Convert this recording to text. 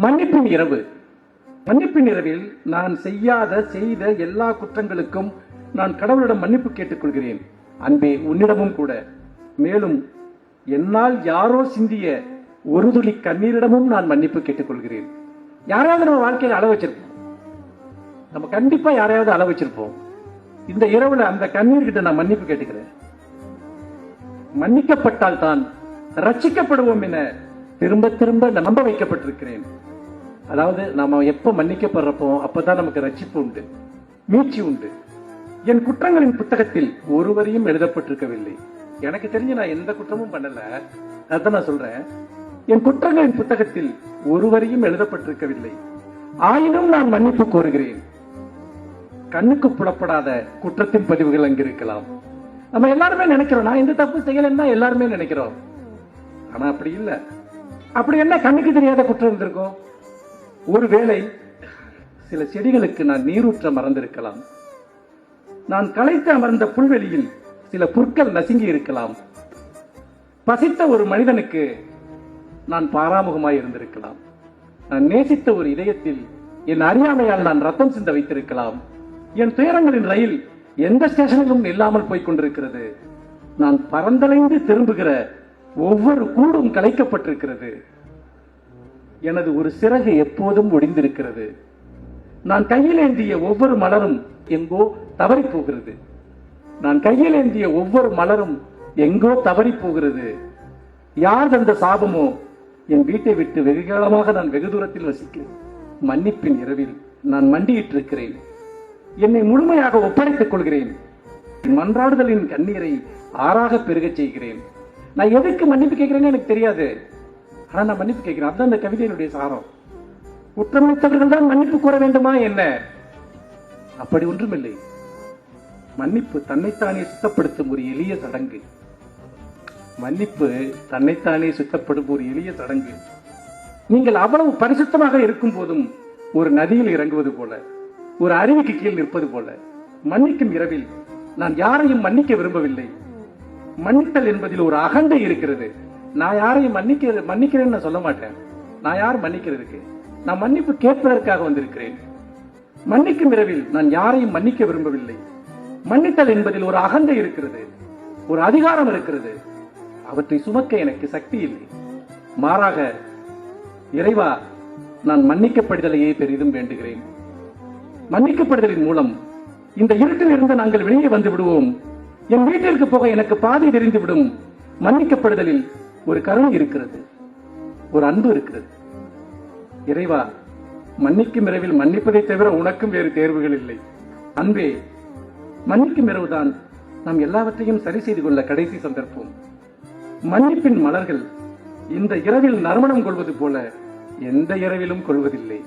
மன்னிப்பின் இரவு. மன்னிப்பின் இரவில் நான் செய்யாத செய்த எல்லா குற்றங்களுக்கும் நான் கடவுளிடம் மன்னிப்பு கேட்டுக்கொள்கிறேன். அன்பே உன்னிடமும் கூட. மேலும் என்னால் யாரோ சிந்திய ஒரு துளி கண்ணீரிடமும் நான் மன்னிப்பு கேட்டுக்கொள்கிறேன். யாராவது நம்ம வாழ்க்கையில அளவு வச்சிருப்போம். நம்ம கண்டிப்பா யாரையாவது அளவு வச்சிருப்போம். இந்த இரவுல அந்த கண்ணீர் கிட்ட நான் மன்னிப்பு கேட்டுக்கிறேன். மன்னிக்கப்பட்டால் தான் ரச்சிக்கப்படுவோம் என திரும்ப திரும்ப நம்ப வைக்கப்பட்டிருக்கிறேன். அதாவது நாம எப்ப மன்னிக்கப்படுறப்போ அப்பதான் நமக்கு ரட்சிப்பு உண்டு மீட்சி உண்டு. என் குற்றங்களின் புத்தகத்தில் ஒருவரையும் எழுதப்பட்டிருக்கவில்லை. எனக்கு தெரிஞ்சு நான் எந்த குற்றமும் பண்ணல. அதான் நான் சொல்றேன். என் குற்றங்களின் புத்தகத்தில் ஒருவரையும் எழுதப்பட்டிருக்கவில்லை. ஆயினும் நான் மன்னிப்பு கோருகிறேன். கண்ணுக்கு புலப்படாத குற்றத்தின் பதிவுகள் அங்கு இருக்கலாம் நம்ம எல்லாருமே நினைக்கிறோம் நான் எந்த தப்பு செய்யலைன்னா எல்லாருமே நினைக்கிறோம். ஆனா அப்படி இல்லை. அப்படி என்ன கண்ணுக்கு தெரியாத குற்றம் இருந்திருக்கும்? ஒருவேளை சில செடிகளுக்கு நான் நீரூற்ற மறந்திருக்கலாம். நான் களைத்து அமர்ந்த புல்வெளியில் சில புற்கள் நசுங்கி இருக்கலாம். பசித்த ஒரு மனிதனுக்கு நான் பாராமுகமாய் இருந்திருக்கலாம். நான் நேசித்த ஒரு இதயத்தில் என் அறியாமையால் நான் ரத்தம் சிந்த வைத்திருக்கலாம். என் துயரங்களின் ரயில் எந்த ஸ்டேஷனிலும் இல்லாமல் போய்க் கொண்டிருக்கிறது. நான் பறந்தலைந்து திரும்புகிற ஒவ்வொரு கூடும் கலைக்கப்பட்டிருக்கிறது. எனது ஒரு சிறகு எப்போதும் ஒடிந்திருக்கிறது. நான் கையில் ஏந்திய ஒவ்வொரு மலரும் எங்கோ தவறி போகிறது நான் கையில் ஏந்திய ஒவ்வொரு மலரும் எங்கோ தவறி போகிறது யார் தந்த சாபமோ என் வீட்டை விட்டு வெகு காலமாக நான் வெகு தூரத்தில் வசிக்கிறேன். மன்னிப்பின் இரவில் நான் மண்டியிட்டிருக்கிறேன். என்னை முழுமையாக ஒப்படைத்துக் கொள்கிறேன். மன்றாடுதலின் கண்ணீரை ஆறாக பெருகச் செய்கிறேன். நான் எதுக்கு மன்னிப்பு கேட்கிறேன்னு எனக்கு தெரியாது. ஆனா நான் மன்னிப்பு கேட்கிறேன். அதுதான் அந்த கவிதையினுடைய சாரம். குற்றமளித்தவர்கள் தான் மன்னிப்பு கூற வேண்டுமா என்ன? அப்படி ஒன்றுமில்லை. மன்னிப்பு தன்னைத்தானே சுத்தப்படுத்தும் ஒரு எளிய சடங்கு. மன்னிப்பு தன்னைத்தானே சுத்தப்படும் ஒரு எளிய சடங்கு. நீங்கள் அவ்வளவு பரிசுத்தமாக இருக்கும் போதும் ஒரு நதியில் இறங்குவது போல ஒரு அருவிக்கு கீழ் நிற்பது போல மன்னிக்கும் இரவில் நான் யாரையும் மன்னிக்க விரும்பவில்லை. மன்னித்தல் என்பதில் ஒரு அகண்டை இருக்கிறது. நான் யாரையும் மன்னிக்க மன்னிக்கிறேன்னு நான் சொல்ல மாட்டேன். நான் யார் மன்னிக்கிறதுக்கு? நான் மன்னிப்பு கேட்பதற்காக வந்திருக்கிறேன். மன்னிக்கும் இரவில் நான் யாரையும் மன்னிக்க விரும்பவில்லை. மன்னித்தல் என்பதில் ஒரு அகந்தை இருக்கிறது. ஒரு அதிகாரம் இருக்கிறது. அவற்றை சுமக்க எனக்கு சக்தி இல்லை. மாறாக இறைவா நான் மன்னிக்கப்படுதலையே பெரிதும் வேண்டுகிறேன். மன்னிக்கப்படுதலின் மூலம் இந்த இருட்டில் இருந்து நாங்கள் வெளியே வந்து விடுவோம். என் வீட்டிற்கு போக எனக்கு பாதை தெரிந்துவிடும். மன்னிக்கப்படுதலில் ஒரு கருணை இருக்கிறது. ஒரு அன்பு இருக்கிறது. இறைவா மன்னிக்கும் இரவில் மன்னிப்பதை தவிர உனக்கும் வேறு தேர்வுகள் இல்லை. அன்பே மன்னிக்கும் இரவுதான் நாம் எல்லாவற்றையும் சரி செய்து கொள்ள கடைசி சந்தர்ப்பம். மன்னிப்பின் மலர்கள் இந்த இரவில் நறுமணம் கொள்வது போல எந்த இரவிலும் கொள்வதில்லை.